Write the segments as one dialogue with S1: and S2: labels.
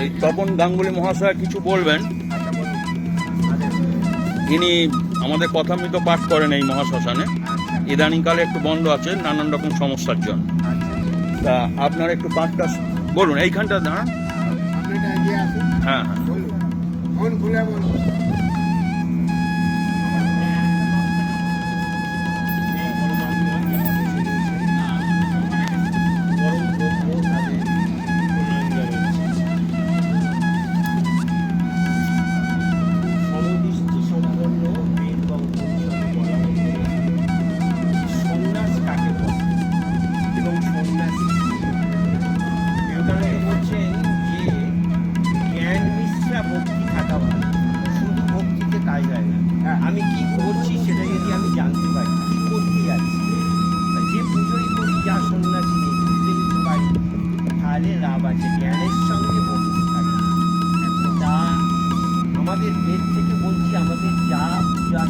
S1: এই তপন গাঙ্গুলি মহাশয় কিছু বলবেন? ইনি আমাদের কথা মৃত পাঠ করেন এই মহাশ্মশানে। ইদানিংকালে একটু বন্ধ আছে নানান রকম সমস্যার জন্য। তা আপনার একটু পাঠটা বলুন এইখানটা দাঁড়ান। হ্যাঁ হ্যাঁ।
S2: আমাদের দেশ থেকে বলছি আমাদের যা পূজা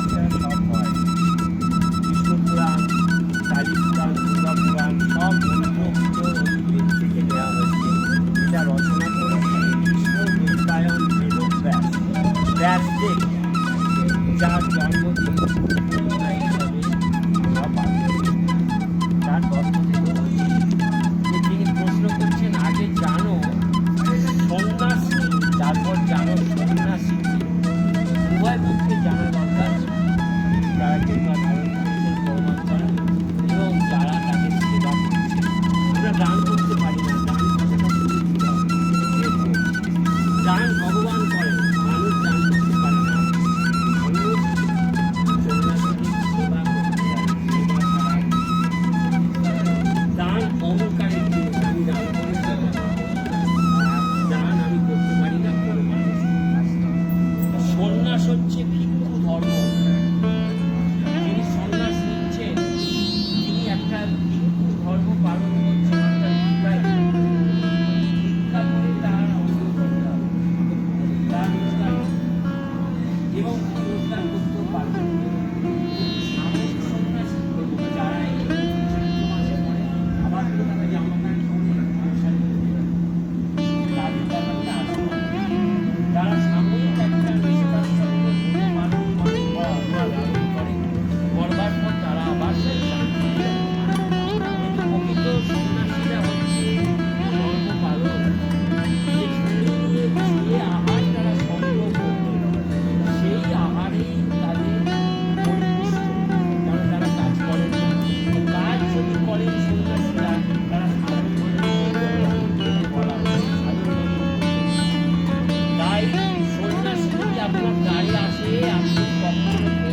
S2: yang.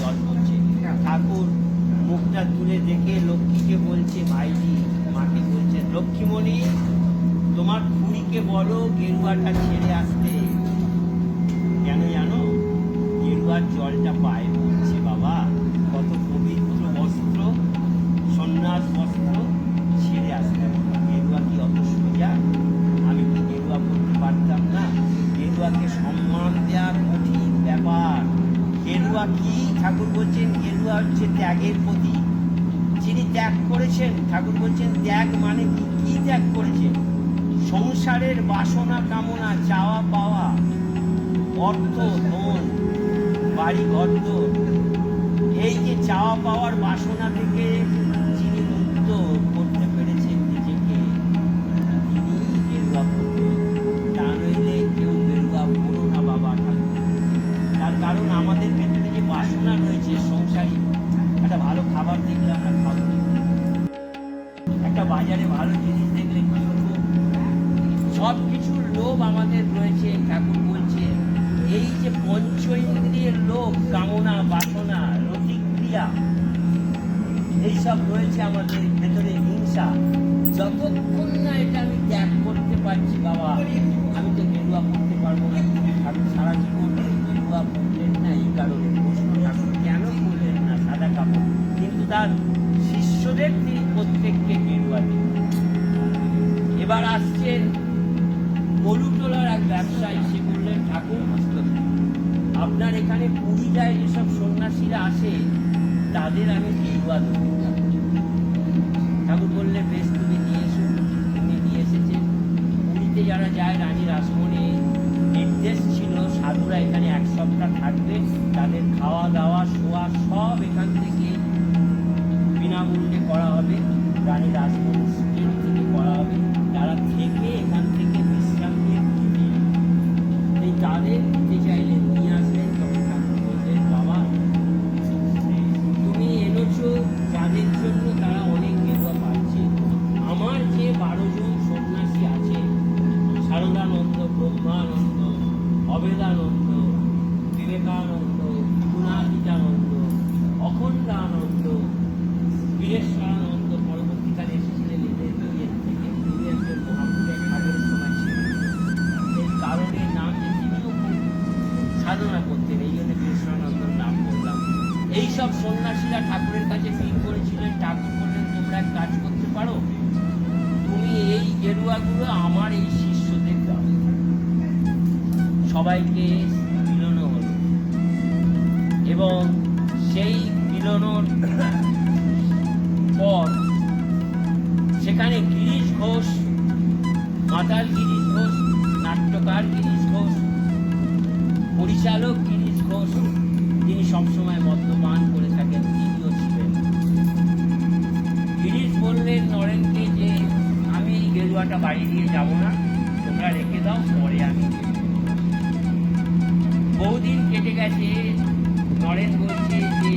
S2: জল পড়ছে ঠাকুর মুখটা তুলে দেখে লক্ষ্মীকে বলছে, ভাইজি, মাকে বলছে, লক্ষ্মীমণি, তোমার খুড়িকে বলো গেরুয়াটা ছেড়ে আসতে। কেন জানো? গেরুয়ার জলটা পায়ে বলছেন গেরুয়া হচ্ছে ত্যাগের প্রতি, যিনি ত্যাগ করেছেন, ঠাকুর বলছেন, ত্যাগ মানে কি? কি ত্যাগ করেছেন? সংসারের বাসনা, কামনা, চাওয়া, পাওয়া, অর্থ, ধন, বাড়ি, ঘর এই যে চাওয়া, পাওয়ার বাসনা থেকে যিনি মুক্ত বাজারে ভালো জিনিস দেখলে কি করব সব কিছুর লোভ আমাদের রয়েছে, ঠাকুর বলছে। এই যে পঞ্চ ইন্দ্রিয়ের লোভ, কামনা, বাসনা, রতিক্রিয়া, এইসব রয়েছে আমাদের ভেতরে হিংসা। যতক্ষণ না এটা আমি ত্যাগ করতে পারছি, বাবা, আমি তো গেরুয়া করতে পারব না। ঠাকুর সারা জীবন গেরুয়া পড়লেন না, এই কারণে প্রশ্ন ঠাকুর। কেন পড়লেন না? সাদা কাপড়। কিন্তু তার শিষ্যদের তিনি প্রত্যেককে গেরুয়া এবার আসছেন গরুটোলার এক ব্যবসায়ী, সে বললেন, ঠাকুর, আপনার এখানে পুরীটায় যেসব সন্ন্যাসীরা আসে, তাদের আমি গেরুয়া দেবো। ঠাকুর বললেন, বেশ, তুমি নিয়ে এসো, তুমি নিয়ে এসেছেন পুরীতে যারা যায়, রানী রাসমণি, নির্দেশ ছিল, সাধুরা এখানে এক সপ্তাহ থাকবে, তাদের খাওয়া দাওয়া শোয়া সব এখান থেকে বিনামূল্যে করা হবে রানী রাজবংশ থেকে করা হবে। তারা থেকে ঠাকুরের কাছে ফিল করেছিলেন, ঠাকুর বললেন, তোমরা এক কাজ করতে পারো? তুমি এই গেরুয়াগুলো আমার এই শিষ্যদের দাও। সবাইকে মিলনো হলো। এবং সেই মিলনোর পর সেখানে গিরিশ ঘোষ, মাতাল গিরিশ ঘোষ, নাট্যকার গিরিশ ঘোষ, পরিচালক গিরিশ ঘোষ, তিনি সবসময় মদ্যপান করে থাকেন। গেরুয়াটা বাড়ি দিয়ে যাব না, তোমরা রেখে দাও, পরে আমি বহুদিন কেটে গেছে, নরেন বলছে যে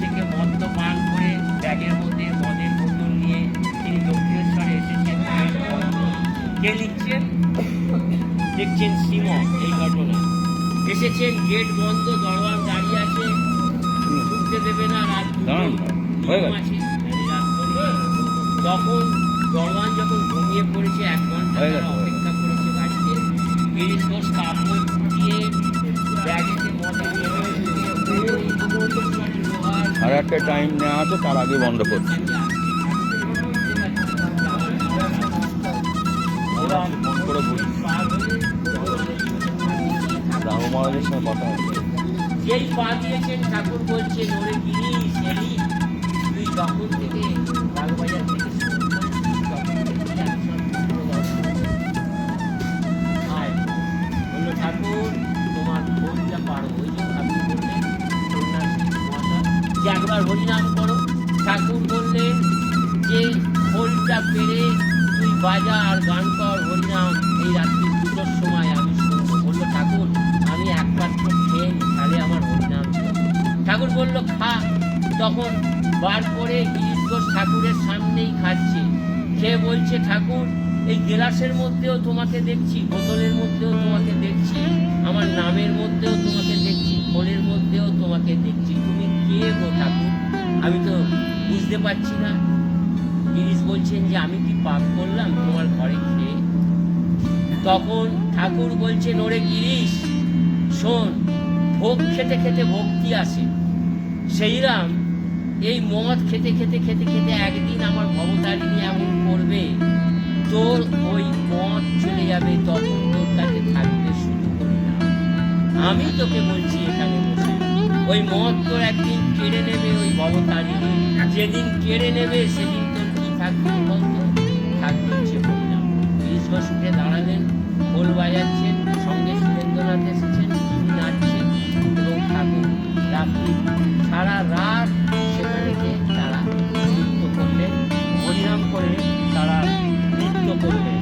S2: থেকে মদ্য পান করে ব্যাগের মধ্যে মদের বোতল নিয়ে তিনি দক্ষিণেশ্বরে এসেছেন কে লিখছেন? দেখছেন সিম এই ঘটনা এসেছেন গেট বন্ধ দরওয়ান দাঁড়িয়ে আছে। ঢুকতে দেবে না রাত। তখন দরওয়ান যখন ঘুমিয়ে পড়েছে এক
S1: ঘণ্টা।
S2: অপেক্ষা করেছে বাড়িতে। গিরিশ ঘোষ কাপড়
S1: একটা টাইম নেওয়া আছে, তার আগে বন্ধ করছি। কথা
S2: ঠাকুর বলছেন, ওরে তুই যখন থেকে যে একবার হরিনাম করো। ঠাকুর বললেন যে খোলটা পেরে তুই বাজা আর গান কর হরিনাম, এই রাত্রি দুটোর সময় আমি শুনব। বলল, ঠাকুর, আমি এক পাত্র খেয়ে তাহলে আমার হরিনাম। ঠাকুর বলল, খা। তখন বার করে গিরিশ ঘোষ ঠাকুরের সামনেই খাচ্ছে। খেয়ে বলছে, ঠাকুর, এই গ্লাসের মধ্যেও তোমাকে দেখছি, বোতলের মধ্যেও তোমাকে দেখছি, আমার নামের মধ্যেও তোমাকে দেখছি, খোলের মধ্যেও তোমাকে দেখছি। আমি তো বুঝতে পারছি না। গিরিশ বলছেন যে, আমি কি পাপ করলাম তোমার ঘরে খেয়ে? তখন ঠাকুর বলছেন, ওরে গিরিশ, শোন, ভোগ খেতে খেতে ভক্তি আসে? সেইরাম এই মদ খেতে খেতে খেতে খেতে একদিন আমার ভবতারিণী এমন করবে, তোর ওই মদ চলে যাবে তখন তোর কাছে থাকবে শুধু করি না। আমি তোকে বলছি, এখানে বসে। ওই মদ তোর একদিন কেড়ে নেবে, ওই ভবতারিণী যেদিন কেড়ে নেবে, সেদিন তোর কি থাকবে বলতো? থাকবে হচ্ছে হরিনাম গিরিশ ঘোষ দাঁড়ালেন, খোল বাজাচ্ছেন, সঙ্গে সুরেন্দ্রনাথ এসেছেন, তিনি নাচছেন এবং ঠাকুর রাত্রি সারা রাত সেখানে গিয়ে তারা নৃত্য করলেন হরিনাম করে তারা নৃত্য করলেন।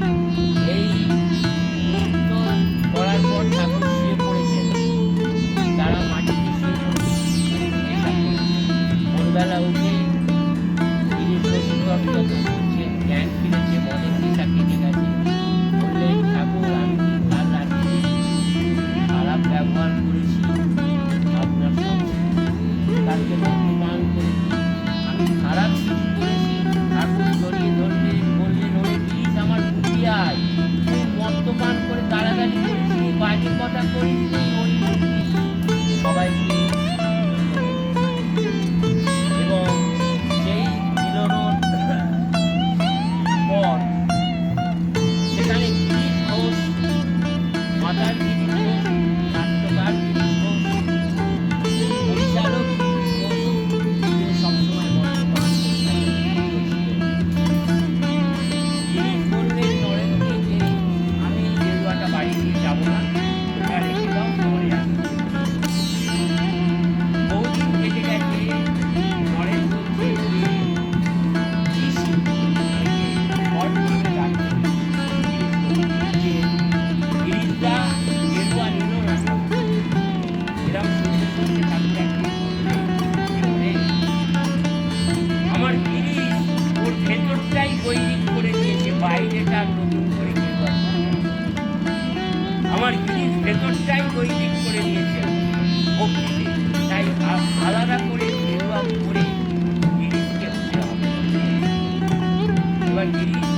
S2: গিরিশ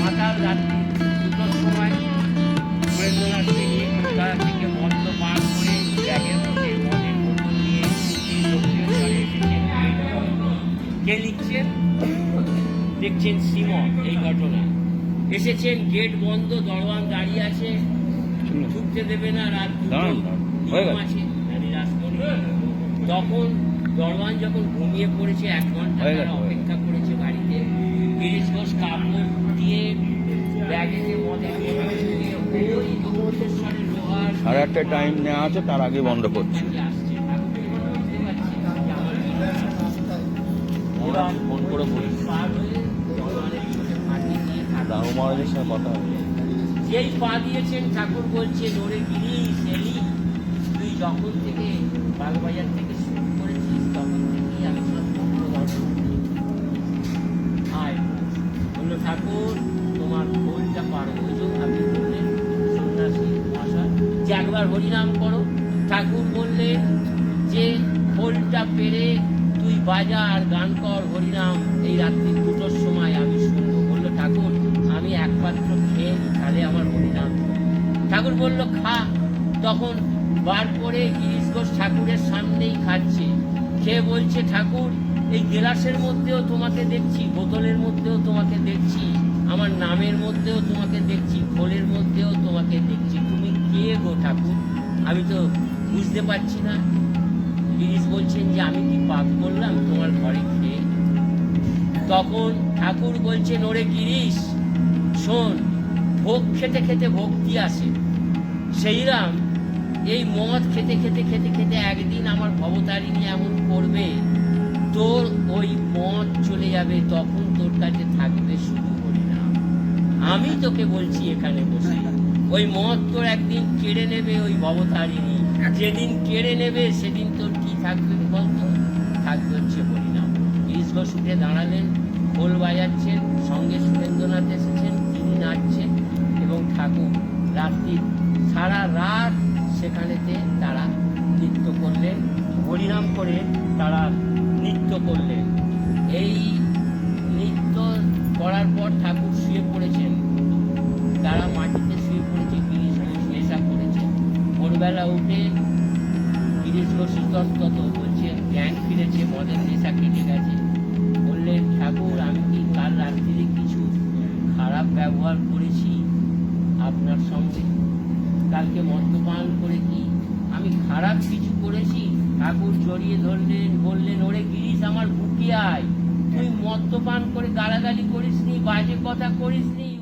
S2: মাতার রাত্রি দুটোর সময় সুরেন্দ্রনাথকে নিয়ে কলকাতা থেকে মদ্য পান করে ব্যাগের মধ্যে মদের বোতল নিয়ে এই দক্ষিণেশ্বরে এসেছেন কে লিখছেন? দেখছেন সিমন এই ঘটনা এসেছেন গেট বন্ধ দরওয়ান দাঁড়িয়ে আছে। ঢুকতে দেবে না রাত। আছে তখন দরওয়ান যখন ঘুমিয়ে পড়েছে এক ঘণ্টা কাপড় দিয়ে ব্যাগেতে
S1: আর একটা টাইম নেওয়া আছে তার আগে বন্ধ করছি। ওরা ফোন করে
S2: ঠাকুর
S1: রাহু মহারাজের সাথে কথা হবে।
S2: যেই পা দিয়েছেন ঠাকুর বলছেন ওরে গিরিশ এলি তুই যখন থেকে বাগবাজার থেকে ঠাকুর, তোমার খোলটা পারো, ওই যে আপনি বললেন সন্ন্যাসী মহাশয়, যে একবার হরিনাম করো। ঠাকুর বললেন যে খোলটা পেরে তুই বাজা আর গান কর হরিনাম, এই রাত্রি দুটোর সময় আমি শুনব। বলল, ঠাকুর, আমি এক পাত্র খেয়ে তাহলে আমার হরিনাম। ঠাকুর বলল, খা। তখন বার করে গিরিশ ঘোষ ঠাকুরের সামনেই খাচ্ছে। খেয়ে বলছে, ঠাকুর, এই গ্লাসের মধ্যেও তোমাকে দেখছি, বোতলের মধ্যেও তোমাকে দেখছি। আমার নামের মধ্যেও তোমাকে দেখছি, খোলের মধ্যেও তোমাকে দেখছি। তুমি কে গো ঠাকুর? আমি তো বুঝতে পারছি না। গিরিশ বলছেন যে, আমি কি পাপ করলাম? তোমার ঘরে খেয়ে তখন ঠাকুর বলছেন, ওরে গিরিশ, শোন, ভোগ খেতে খেতে ভক্তি আসে? সেইরাম এই মদ খেতে খেতে খেতে খেতে একদিন আমার ভবতারিণী এমন করবে, তোর ওই মদ চলে যাবে, তখন তোর কাছে আমি তোকে বলছি এখানে বসে। ওই মদ তোর একদিন কেড়ে নেবে ওই ভবতারিণী। যেদিন কেড়ে নেবে সেদিন তোর কি থাকবে বলতো? থাকবে হচ্ছে হরিনাম। গিরিশ ঘোষ দাঁড়ালেন, খোল বাজাচ্ছেন, সঙ্গে সুরেন্দ্রনাথ এসেছেন, তিনি নাচছেন এবং ঠাকুর রাত্রি সারা রাত সেখানেতে তারা নৃত্য করলেন, হরিনাম করে তারা নৃত্য করলেন। এই নৃত্য করার পর ঠাকুর শুয়ে পড়েছেন। ভোরবেলা উঠে গিরিশ ঘোষ ইতস্তত বলছে, জ্ঞান ফিরেছে, মদের নেশা কেটে গেছে। বললেন ঠাকুর, আমি কি কাল রাত্রিরে কিছু খারাপ ব্যবহার করেছি আপনার সঙ্গে? কালকে মদ্যপান করে কি আমি খারাপ কিছু করেছি? ঠাকুর জড়িয়ে ধরলেন, বললেন, ওরে গিরিশ, আমার বুকে আয়। তুই মদ্যপান করে গালাগালি করিসনি, বাজে কথা করিসনি